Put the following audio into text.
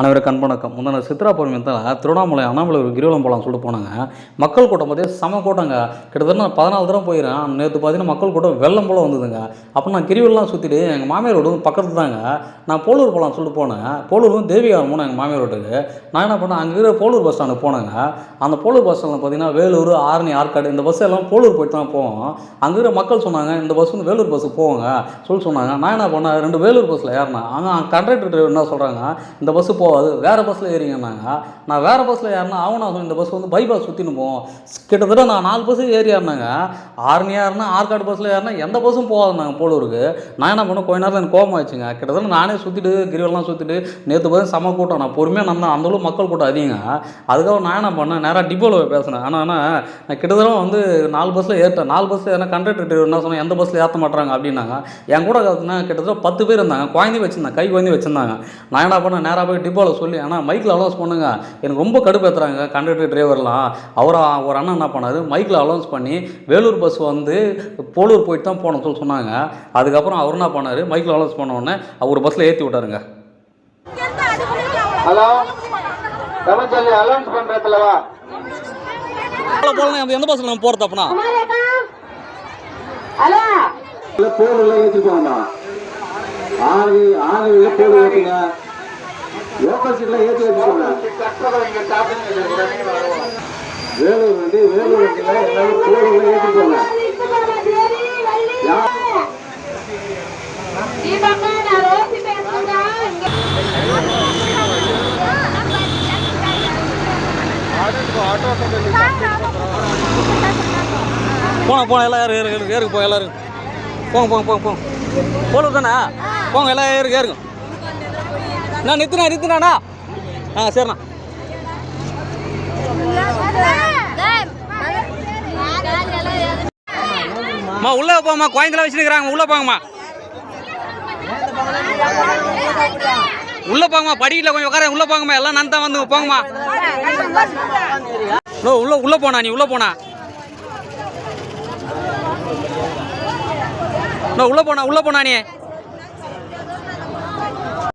அனைவருக்கும் அன்பணக்கம் முந்தின சித்ரா பௌர்ணமியத்தில் திருவண்ணாமலை அண்ணாமலை ஒரு கிரிவலம் போகலாம்னு சொல்லிட்டு போனாங்க. மக்கள் கூட்டம் பார்த்தீங்கன்னா செம கூட்டங்க. கிட்டத்தட்ட நான் பதினாலு தடவை போயிடுறேன் நேற்று பார்த்தீங்கன்னா மக்கள் கூட்டம் வெள்ளம் போல் வந்ததுங்க. அப்போ நான் கிரிவலாம் சுற்றிட்டு எங்கள் மாமியார் வீடு பக்கத்து தாங்க. நான் போலூர் போகலாம்னு சொல்லிட்டு போனேன். போலூரும் தேவிகாரம் போனேன் எங்கள் மாமியார் வீட்டுக்கு. நான் என்ன பண்ணேன் அங்கே இருக்கிற போலூர் பஸ் ஸ்டாண்டு போனேங்க. அந்த போலூர் பஸ் ஸ்டாண்டில் பார்த்தீங்கன்னா வேலூர் ஆரணி ஆற்காடு இந்த பஸ் எல்லாம் போலூர் போயிட்டு தான் போவோம். அங்கே இருக்கிற மக்கள் சொன்னாங்க இந்த பஸ் வந்து வேலூர் பஸ்ஸுக்கு போவாங்க சொல்லி சொன்னாங்க. நான் என்ன பண்ணேன் ரெண்டு வேலூர் பஸ்ஸில் ஏறினேன். ஆனால் கண்டக்டர் டிரைவர் என்ன சொல்கிறாங்க இந்த பஸ்ஸு போகாது வேறு பஸ்ஸில் ஏறிங்கன்னாங்க நான் வேறு பஸ்ஸில் ஏறினா அவனா இந்த பஸ் வந்து பைபாஸ் சுற்றின்னு போவோம். கிட்டத்தட்ட நான் நாலு பஸ்ஸு ஏறி ஏறினாங்க. ஆரணி ஏறினா ஆற்காடு பஸ்ஸில் ஏறினா எந்த பஸ்ஸும் போகாதுனாங்க போலூருக்கு. நான் என்ன பண்ணேன்? கொஞ்ச நேரத்தில் எனக்கு கோவம் ஆச்சுங்க கிட்டத்தட்ட நானே சுற்றிட்டு கிரிவெல்லாம் சுற்றிட்டு நேற்று பார்த்து செம கூட்டம். நான் பொறுமையாக நான் அந்தளவு மக்கள் கூட்டம் அதிகங்க. அதுக்கப்புறம் நான் என்ன பண்ணேன்? நேராக டிப்போவில் போய் பேசினேன். ஆனால் ஆனால் நான் கிட்டத்தட்ட வந்து நாலு பஸ்ஸில் ஏறிட்டேன். நாலு பஸ்ஸில் ஏன்னா கண்டக்டர் டிரைவர் என்ன சொன்னேன்? எந்த பஸ்ஸில் ஏற்ற மாட்டாங்க அப்படின்னாங்க. என் கூட கற்றுனா கிட்டத்தட்ட பத்து பேர் இருந்தாங்க. குழந்தை வச்சுருந்தாங்க. கை குழந்தை வச்சுருந்தாங்க. நான் என்ன பண்ணேன்? நேராக போய் டிப்போவில் சொல்லி ஆனால் மைக்கில் அலௌன்ஸ் பண்ணுங்க. எனக்கு ரொம்ப கடுப்பேற்றுறாங்க கண்டக்டர் டிரைவர்லாம் அவரை ஒரு அண்ணன் என்ன பண்ணார் மைக்கில் அலௌன்ஸ் பண்ணி வேலூர் பஸ் வந்து போலூர் போயிட்டு தான் போகணும் சொல்லி சொன்னாங்க. அதுக்கப்புறம் அவர் என்ன பண்ணார் மைக்கில் அலௌன்ஸ் பண்ண உடனே அவர் பஸ்ஸில் ஏற்றி விட்டாருங்க. ஹலோ? அலௌன்ஸ் போகலாம் எந்த பஸ்ஸில் நம்ம போகிறது அப்பனா? ஹலோ? ஆறு ஆறு போர்டு ஏத்துங்க. லோக்கல் சீட்லாம் ஏற்றி வச்சுக்கோங்க வேலூர் வந்து வேலூர் வண்டியில் எல்லாரும் கோவிலில் ஏற்றிக்கோங்க போன போன எல்லாம் ஏறு ஏறு ஏறுக்கு போங்க எல்லாரும். போங்க போங்க போங்க போங்க. போலூர் தானே? போங்க எல்லாம் ஏறுக்கு ஏறுங்க. நான் நிறுத்தினா நிறுத்தினாண்ணா ஆ சரிண்ணா. அம்மா உள்ளே போமா குழந்தைலாம் வச்சுருக்கிறாங்க உள்ளே போங்கம்மா. உள்ளே போங்கம்மா படிக்கல கொஞ்சம் உட்கார உள்ளே போங்கம்மா எல்லாம் நான் தான் வந்து போங்கம்மா. உள்ள உள்ள உள்ளே போனா நீ உள்ளே போனா அண்ணா, உள்ள போனா உள்ள போனா நீ.